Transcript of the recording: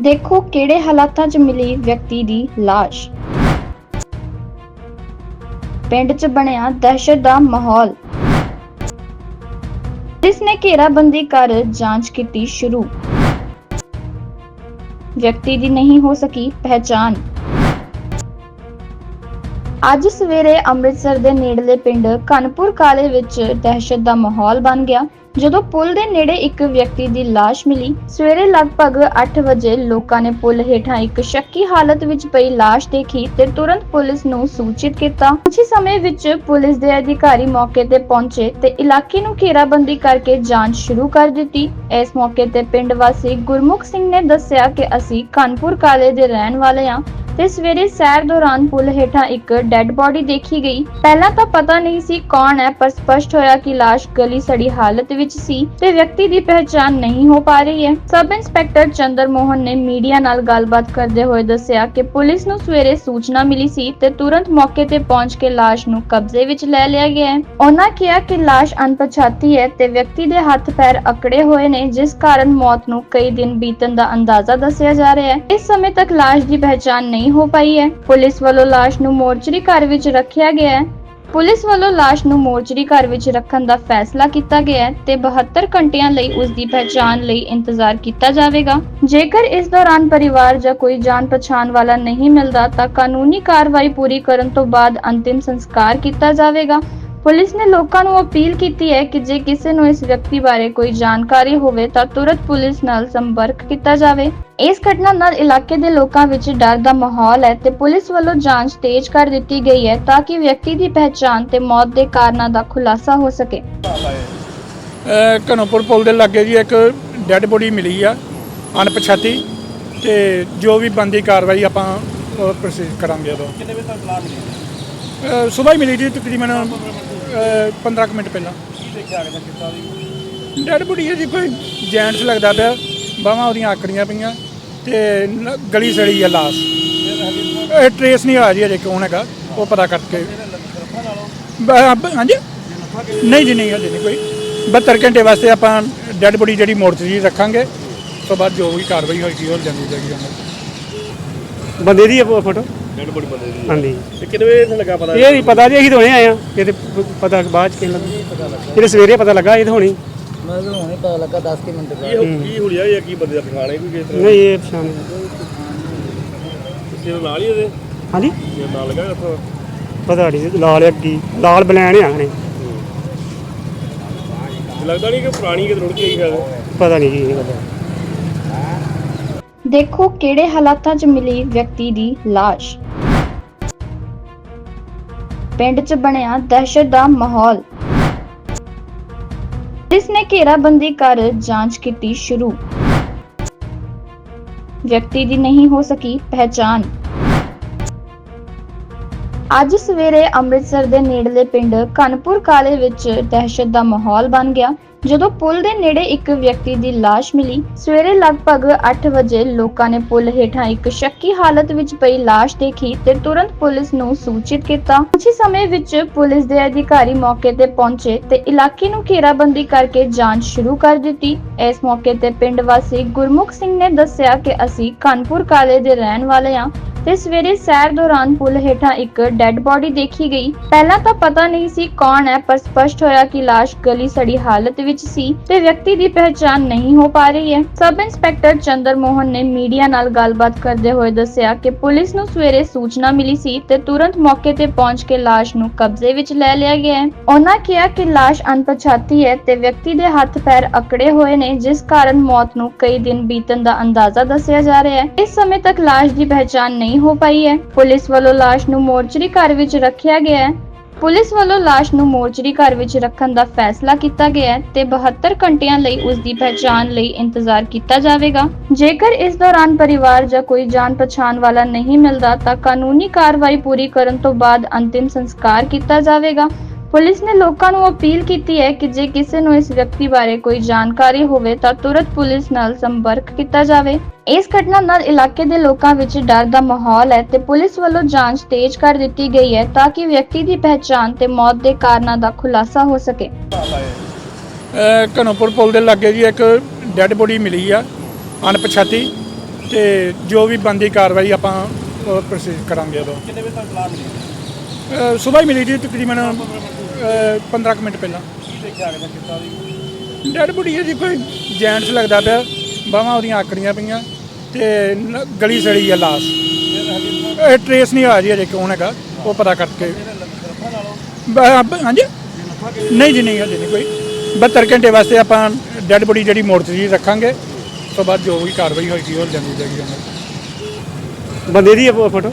ਦੇਖੋ ਕਿਹੜੇ ਹਾਲਾਤਾਂ 'ਚ ਮਿਲੀ ਵਿਅਕਤੀ ਦੀ ਲਾਸ਼। ਪਿੰਡ 'ਚ ਬਣਿਆ ਦਹਿਸ਼ਤ ਦਾ ਮਾਹੌਲ। ਪੁਲਿਸ ਨੇ ਘੇਰਾਬੰਦੀ ਕਰ ਜਾਂਚ ਕੀਤੀ ਸ਼ੁਰੂ। ਵਿਅਕਤੀ ਦੀ ਨਹੀਂ ਹੋ ਸਕੀ ਪਹਿਚਾਣ। ਅੱਜ ਸਵੇਰੇ ਅੰਮ੍ਰਿਤਸਰ ਦੇ ਨੇੜਲੇ ਪਿੰਡ ਕਨਪੁਰ ਕਾਲੇ ਵਿੱਚ ਦਹਿਸ਼ਤ ਦਾ ਮਾਹੌਲ ਬਣ ਗਿਆ, ਜਦੋਂ ਪੁਲ ਦੇ ਨੇੜੇ ਇੱਕ ਵਿਅਕਤੀ ਦੀ ਲਾਸ਼ ਮਿਲੀ। ਸਵੇਰੇ ਲਗਭਗ 8 ਵਜੇ ਲੋਕਾਂ ਨੇ ਪੁਲ ਹੇਠਾਂ ਇੱਕ ਸ਼ੱਕੀ ਹਾਲਤ ਵਿੱਚ ਪਈ ਲਾਸ਼ ਦੇਖੀ ਤੇ ਤੁਰੰਤ ਪੁਲਿਸ ਨੂੰ ਸੂਚਿਤ ਕੀਤਾ। ਕੁਝ ਸਮੇਂ ਵਿੱਚ ਪੁਲਿਸ ਦੇ ਅਧਿਕਾਰੀ ਮੌਕੇ ਤੇ ਪਹੁੰਚੇ ਤੇ ਇਲਾਕੇ ਨੂੰ ਘੇਰਾਬੰਦੀ ਕਰਕੇ ਜਾਂਚ ਸ਼ੁਰੂ ਕਰ ਦਿੱਤੀ। ਇਸ ਮੌਕੇ ਤੇ ਪਿੰਡ ਵਾਸੀ ਗੁਰਮੁਖ ਸਿੰਘ ਨੇ ਦੱਸਿਆ ਕਿ ਅਸੀਂ ਕਾਨਪੁਰ ਕਾਲੇ ਦੇ ਰਹਿਣ ਵਾਲੇ ਹਾਂ। ਤੇ ਸਵੇਰੇ ਸੈਰ ਦੌਰਾਨ ਪੁਲ ਹੇਠਾਂ ਇੱਕ ਡੈੱਡ ਬੋਡੀ ਦੇਖੀ ਗਈ। ਪਹਿਲਾਂ ਤਾਂ ਪਤਾ ਨਹੀਂ ਸੀ ਕੌਣ ਹੈ, ਪਰ ਸਪਸ਼ਟ ਹੋਇਆ ਕਿ ਲਾਸ਼ ਗਲੀ ਸੜੀ ਹਾਲਤ ਵਿੱਚ ਸੀ ਤੇ ਵਿਅਕਤੀ ਦੀ ਪਹਿਚਾਣ ਨਹੀਂ ਹੋ ਪਾ ਰਹੀ ਹੈ। ਸਬ ਇੰਸਪੈਕਟਰ ਚੰਦਰ ਮੋਹਨ ਨੇ ਮੀਡੀਆ ਨਾਲ ਗੱਲਬਾਤ ਕਰਦੇ ਹੋਏ ਦੱਸਿਆ ਕਿ ਪੁਲਿਸ ਨੂੰ ਸਵੇਰੇ ਸੂਚਨਾ ਮਿਲੀ ਸੀ ਤੇ ਤੁਰੰਤ ਮੌਕੇ ਤੇ ਪਹੁੰਚ ਕੇ ਲਾਸ਼ ਨੂੰ ਕਬਜ਼ੇ ਵਿੱਚ ਲੈ ਲਿਆ ਗਿਆ ਹੈ। ਉਹਨਾਂ ਕਿਹਾ ਕਿ ਲਾਸ਼ ਅਣਪਛਾਤੀ ਹੈ ਤੇ ਵਿਅਕਤੀ ਦੇ ਹੱਥ ਪੈਰ ਅਕੜੇ ਹੋਏ ਨੇ, ਜਿਸ ਕਾਰਨ ਮੌਤ ਨੂੰ ਕਈ ਦਿਨ ਬੀਤਣ ਦਾ ਅੰਦਾਜ਼ਾ ਦੱਸਿਆ ਜਾ ਰਿਹਾ ਹੈ। ਇਸ ਸਮੇਂ ਤੱਕ ਲਾਸ਼ ਦੀ ਪਹਿਚਾਣ ਨਹੀਂ ਹੋ ਪਾਈ ਹੈ। ਪੁਲਿਸ ਵੱਲੋਂ ਲਾਸ਼ ਨੂੰ ਮੋਰਚਰੀ ਘਰ ਵਿੱਚ ਰੱਖਿਆ ਗਿਆ ਹੈ। ਪੁਲਿਸ ਵੱਲੋਂ ਲਾਸ਼ ਨੂੰ ਮੋਰਚਰੀ ਘਰ ਵਿੱਚ ਰੱਖਣ ਦਾ ਫੈਸਲਾ ਕੀਤਾ ਗਿਆ ਹੈ ਤੇ 72 ਘੰਟਿਆਂ ਲਈ ਉਸ ਦੀ ਪਹਿਚਾਣ ਲਈ ਇੰਤਜ਼ਾਰ ਕੀਤਾ ਜਾਵੇਗਾ। ਜੇਕਰ ਇਸ ਦੌਰਾਨ ਪਰਿਵਾਰ ਜਾਂ ਕੋਈ ਜਾਣ ਪਛਾਣ ਵਾਲਾ ਨਹੀਂ ਮਿਲਦਾ ਤਾਂ ਕਾਨੂੰਨੀ ਕਾਰਵਾਈ ਪੂਰੀ ਕਰਨ ਤੋਂ ਬਾਅਦ ਅੰਤਿਮ ਸੰਸਕਾਰ ਕੀਤਾ ਜਾਵੇਗਾ। ਪੁਲਿਸ ਨੇ ਲੋਕਾਂ ਨੂੰ ਅਪੀਲ ਕੀਤੀ ਹੈ ਕਿ ਜੇ ਕਿਸੇ ਨੂੰ ਇਸ ਵਿਅਕਤੀ ਬਾਰੇ ਕੋਈ ਜਾਣਕਾਰੀ ਹੋਵੇ ਤਾਂ ਤੁਰੰਤ ਪੁਲਿਸ ਨਾਲ ਸੰਪਰਕ ਕੀਤਾ ਜਾਵੇ। ਇਸ ਘਟਨਾ ਨਾਲ ਇਲਾਕੇ ਦੇ ਲੋਕਾਂ ਵਿੱਚ ਡਰ ਦਾ ਮਾਹੌਲ ਹੈ ਤੇ ਪੁਲਿਸ ਵੱਲੋਂ ਜਾਂਚ ਤੇਜ਼ ਕਰ ਦਿੱਤੀ ਗਈ ਹੈ ਤਾਂ ਕਿ ਵਿਅਕਤੀ ਦੀ ਪਹਿਚਾਣ ਤੇ ਮੌਤ ਦੇ ਕਾਰਨਾਂ ਦਾ ਖੁਲਾਸਾ ਹੋ ਸਕੇ। ਘਨੌਪੁਰ ਪੁਲ ਦੇ ਲਾਗੇ ਜੀ ਇੱਕ ਡੈੱਡ ਬੋਡੀ ਮਿਲੀ ਆ ਅਣਪਛਾਤੀ ਤੇ ਜੋ ਵੀ ਬੰਦੀ ਕਾਰਵਾਈ ਆਪਾਂ ਪ੍ਰੋਸੀਡ ਕਰਾਂਗੇ ਉਦੋਂ। ਕਿੰਨੇ ਵਜੇ ਤੱਕ ਪਲਾਨ ਸਵੇਰ ਹੀ ਮਿਲੀ ਜੀ ਤਕਰੀਬਨ ਅ, 15 ਕੁ ਮਿੰਟ ਪਹਿਲਾਂ। ਕੀ ਦੇਖਿਆ ਡੈੱਡ ਬੋਡੀ ਹੈ ਜੀ ਕੋਈ ਜੈਂਟਸ ਲੱਗਦਾ ਪਿਆ ਬਾਹਾਂ ਉਹਦੀਆਂ ਆਕੜੀਆਂ ਪਈਆਂ ਤੇ ਨ- ਗਲੀ ਸੜੀ ਆ ਲਾਸ। ਇਹ ਟ੍ਰੇਸ ਨਹੀਂ ਹੋਇਆ ਜੀ ਅਜੇ ਕੌਣ ਹੈਗਾ ਉਹ ਪਤਾ ਕਰਕੇ। ਬ- ਬ- ਹਾਂਜੀ? ਨਹੀਂ ਜੀ ਨਹੀਂ ਹਜੇ ਨਹੀਂ ਕੋਈ। 72 ਘੰਟੇ ਵਾਸਤੇ ਆਪਾਂ ਡੈੱਡ ਬੋਡੀ ਜਿਹੜੀ ਮੋਰਚਰੀ ਰੱਖਾਂਗੇ ਉਸ ਤੋਂ ਬਾਅਦ ਜੋ ਵੀ ਕਾਰਵਾਈ ਹੋਏਗੀ ਉਹ ਜਾਂਦੀ ਜਾਏਗੀ ਬੰਦੇ ਦੀ ਆ ਫੋਟੋ? ਡੈਡ ਬੋਡੀ ਬੰਦੇ ਦੀ ਹਾਂਜੀ। ਤੇ ਕਿੰਨੇ ਵਜੇ ਇੱਥੇ ਲੱਗਾ ਪਤਾ? ਇਹ ਨਹੀਂ ਪਤਾ ਜੀ ਅਸੀਂ ਤਾਂ ਹੁਣੇ ਆਏ ਆ ਇਹ ਤੇ ਪ- ਪਤਾ ਬਾਅਦ ਚ ਕਿਹਨ ਲੱਗਾ। ਜਿਹੜੇ ਸਵੇਰੇ ਪਤਾ ਲੱਗਾ ਇਹ ਤਾਂ ਹੁਣੀ। ਮੈਂ ਤਾਂ ਹੁਣੇ ਪਤਾ ਲੱਗਾ 10 ਕਿ ਮਿੰਟ ਕੀ ਹੋ- ਕੀ ਹੁਲੀਆ ਜਾਂ ਕੀ ਬੰਦੇ ਦਾ ਪਛਾਣੇ ਕੋਈ ਕਿਸ ਤਰ੍ਹਾਂ? ਨਹੀਂ ਇਹ ਪਛਾਣ ਕਿਸੇ ਦੇ ਨਾਲ ਹੀ ਇਹਦੇ ਹਾਂਜੀ? ਜੇ ਨਾਲ ਲੱਗਾ ਪਤਾ ਨਹੀਂ ਲਾਲ ਅੱਗੀ ਲਾਲ ਬਲੈਣ ਆ ਨੇ ਲੱਗਦਾ ਨਹੀਂ ਕਿ ਪੁਰਾਣੀ ਕਿਤੇ ਰੁੜ ਕੇ ਆਈ ਗੱਲ। ਪਤਾ ਨਹੀਂ ਇਹ ਗੱਲ ਦੇਖੋ ਕਿਹੜੇ ਹਾਲਾਤਾਂ 'ਚ ਮਿਲੀ ਵਿਅਕਤੀ ਦੀ ਲਾਸ਼। ਪਿੰਡ 'ਚ ਬਣਿਆ ਦਹਿਸ਼ਤ ਦਾ ਮਾਹੌਲ। ਪੁਲਿਸ ਨੇ ਘੇਰਾਬੰਦੀ ਕਰ ਜਾਂਚ ਕੀਤੀ ਸ਼ੁਰੂ। ਵਿਅਕਤੀ ਦੀ ਨਹੀਂ ਹੋ ਸਕੀ ਪਹਿਚਾਣ। ਅੱਜ ਸਵੇਰੇ ਅੰਮ੍ਰਿਤਸਰ ਦੇ ਨੇੜਲੇ ਪਿੰਡ ਕਨਪੁਰ ਕਾਲੇ ਵਿੱਚ ਦਹਿਸ਼ਤ ਦਾ ਮਾਹੌਲ ਬਣ ਗਿਆ, ਜਦੋਂ ਪੁਲ ਦੇ ਨੇੜੇ ਇੱਕ ਵਿਅਕਤੀ ਦੀ ਲਾਸ਼ ਮਿਲੀ। ਸਵੇਰੇ ਲਗਭਗ 8 ਵਜੇ ਲੋਕਾਂ ਨੇ ਪੁਲ ਹੇਠਾਂ ਇੱਕ ਸ਼ੱਕੀ ਹਾਲਤ ਵਿੱਚ ਪਈ ਲਾਸ਼ ਦੇਖੀ ਤੇ ਤੁਰੰਤ ਪੁਲਿਸ ਨੂੰ ਸੂਚਿਤ ਕੀਤਾ। ਕੁਝ ਸਮੇਂ ਵਿੱਚ ਪੁਲਿਸ ਦੇ ਅਧਿਕਾਰੀ ਮੌਕੇ ਤੇ ਪਹੁੰਚੇ ਤੇ ਇਲਾਕੇ ਨੂੰ ਘੇਰਾਬੰਦੀ ਕਰਕੇ ਜਾਂਚ ਸ਼ੁਰੂ ਕਰ ਦਿੱਤੀ। ਇਸ ਮੌਕੇ ਤੇ ਪਿੰਡ ਵਾਸੀ ਗੁਰਮੁਖ ਸਿੰਘ ਨੇ ਦੱਸਿਆ ਕਿ ਅਸੀਂ ਕਾਨਪੁਰ ਕਾਲੇ ਦੇ ਰਹਿਣ ਵਾਲੇ ਹਾਂ। ਤੇ ਸਵੇਰੇ ਸੈਰ ਦੌਰਾਨ ਪੁਲ ਹੇਠਾਂ ਇੱਕ ਡੈੱਡ ਬੋਡੀ ਦੇਖੀ ਗਈ। ਪਹਿਲਾਂ ਤਾਂ ਪਤਾ ਨਹੀਂ ਸੀ ਕੌਣ ਹੈ, ਪਰ ਸਪਸ਼ਟ ਹੋਇਆ ਕਿ ਲਾਸ਼ ਗਲੀ ਸੜੀ ਹਾਲਤ ਵਿੱਚ ਸੀ ਤੇ ਵਿਅਕਤੀ ਦੀ ਪਹਿਚਾਣ ਨਹੀਂ ਹੋ ਪਾ ਰਹੀ ਹੈ। ਸਬ ਇੰਸਪੈਕਟਰ ਚੰਦਰ ਮੋਹਨ ਨੇ ਮੀਡੀਆ ਨਾਲ ਗੱਲਬਾਤ ਕਰਦੇ ਹੋਏ ਦੱਸਿਆ ਕਿ ਪੁਲਿਸ ਨੂੰ ਸਵੇਰੇ ਸੂਚਨਾ ਮਿਲੀ ਸੀ ਤੇ ਤੁਰੰਤ ਮੌਕੇ ਤੇ ਪਹੁੰਚ ਕੇ ਲਾਸ਼ ਨੂੰ ਕਬਜ਼ੇ ਵਿੱਚ ਲੈ ਲਿਆ ਗਿਆ ਹੈ। ਉਹਨਾਂ ਕਿਹਾ ਕਿ ਲਾਸ਼ ਅਣਪਛਾਤੀ ਹੈ ਤੇ ਵਿਅਕਤੀ ਦੇ ਹੱਥ ਪੈਰ ਅਕੜੇ ਹੋਏ ਨੇ, ਜਿਸ ਕਾਰਨ ਮੌਤ ਨੂੰ ਕਈ ਦਿਨ ਬੀਤਣ ਦਾ ਅੰਦਾਜ਼ਾ ਦੱਸਿਆ ਜਾ ਰਿਹਾ ਹੈ। ਇਸ ਸਮੇਂ ਤੱਕ ਲਾਸ਼ ਦੀ ਪਹਿਚਾਣ ਨਹੀਂ ਹੋ ਪਾਈ ਹੈ। ਪੁਲਿਸ ਵੱਲੋਂ ਲਾਸ਼ ਨੂੰ ਮੋਰਚਰੀ ਘਰ ਵਿੱਚ ਰੱਖਿਆ ਗਿਆ ਹੈ। ਪੁਲਿਸ ਵੱਲੋਂ ਲਾਸ਼ ਨੂੰ ਮੋਰਚਰੀ ਘਰ ਵਿੱਚ ਰੱਖਣ ਦਾ ਫੈਸਲਾ ਕੀਤਾ ਗਿਆ ਹੈ ਤੇ 72 ਘੰਟਿਆਂ ਲਈ ਉਸ ਦੀ ਪਹਿਚਾਣ ਲਈ ਇੰਤਜ਼ਾਰ ਕੀਤਾ ਜਾਵੇਗਾ। ਜੇਕਰ ਇਸ ਦੌਰਾਨ ਪਰਿਵਾਰ ਜਾਂ ਕੋਈ ਜਾਣ ਪਛਾਣ ਵਾਲਾ ਨਹੀਂ ਮਿਲਦਾ ਤਾਂ ਕਾਨੂੰਨੀ ਕਾਰਵਾਈ ਪੂਰੀ ਕਰਨ ਤੋਂ ਬਾਅਦ ਅੰਤਿਮ ਸੰਸਕਾਰ ਕੀਤਾ ਜਾਵੇਗਾ। ਪੁਲਿਸ ਨੇ ਲੋਕਾਂ ਨੂੰ ਅਪੀਲ ਕੀਤੀ ਹੈ ਕਿ ਜੇ ਕਿਸੇ ਨੂੰ ਇਸ ਵਿਅਕਤੀ ਬਾਰੇ ਕੋਈ ਜਾਣਕਾਰੀ ਹੋਵੇ ਤਾਂ ਤੁਰੰਤ ਪੁਲਿਸ ਨਾਲ ਸੰਪਰਕ ਕੀਤਾ ਜਾਵੇ। ਇਸ ਘਟਨਾ ਨਾਲ ਇਲਾਕੇ ਦੇ ਲੋਕਾਂ ਵਿੱਚ ਡਰ ਦਾ ਮਾਹੌਲ ਹੈ ਤੇ ਪੁਲਿਸ ਵੱਲੋਂ ਜਾਂਚ ਤੇਜ਼ ਕਰ ਦਿੱਤੀ ਗਈ ਹੈ ਤਾਂ ਕਿ ਵਿਅਕਤੀ ਦੀ ਪਹਿਚਾਣ ਤੇ ਮੌਤ ਦੇ ਕਾਰਨਾਂ ਦਾ ਖੁਲਾਸਾ ਹੋ ਸਕੇ। ਘਨੌਪੁਰ ਪੁਲ ਦੇ ਲਾਗੇ ਜੀ ਇੱਕ ਡੈੱਡ ਬੋਡੀ ਮਿਲੀ ਆ ਅਣਪਛਾਤੀ ਤੇ ਜੋ ਵੀ ਬੰਦੀ ਕਾਰਵਾਈ ਆਪਾਂ ਪ੍ਰੋਸੀਡ ਕਰਾਂਗੇ ਉਦੋਂ। ਕਿੰਨੇ ਵਜੇ ਤੱਕ ਪਲਾਨ ਮਿਲੀ? ਸਵੇਰ ਮਿਲੀ ਜੀ ਤਕਰੀਬਨ 15 ਕੁ ਮਿੰਟ ਪਹਿਲਾਂ। ਕੀ ਦੇਖਿਆ ਡੈਡ ਬੁੜੀ ਹੈ ਜੀ, ਕੋਈ ਜੈਂਟਸ ਲੱਗਦਾ ਪਿਆ, ਬਾਹਾਂ ਉਹਦੀਆਂ ਆਕੜੀਆਂ ਪਈਆਂ ਤੇ ਨ- ਗਲੀ ਸੜੀ ਆ ਲਾਸ। ਇਹ ਟ੍ਰੇਸ ਨਹੀਂ ਹੋਇਆ ਜੀ ਅਜੇ ਕੌਣ ਹੈਗਾ, ਉਹ ਪਤਾ ਕਰਕੇ। ਬ- ਬ- ਹਾਂਜੀ? ਨਹੀਂ ਜੀ, ਨਹੀਂ, ਹਜੇ ਨਹੀਂ ਕੋਈ। 72 ਘੰਟੇ ਵਾਸਤੇ ਆਪਾਂ ਡੈਡ ਬੋਡੀ ਜਿਹੜੀ ਮੋਰਚਰੀ ਰੱਖਾਂਗੇ, ਉਸ ਤੋਂ ਬਾਅਦ ਜੋ ਵੀ ਕਾਰਵਾਈ ਹੋਏਗੀ, ਉਹ ਜਾਂਦੀ ਜਾਏਗੀ ਉਹਨਾਂ ਬੰਦੇ ਦੀ ਫੋਟੋ?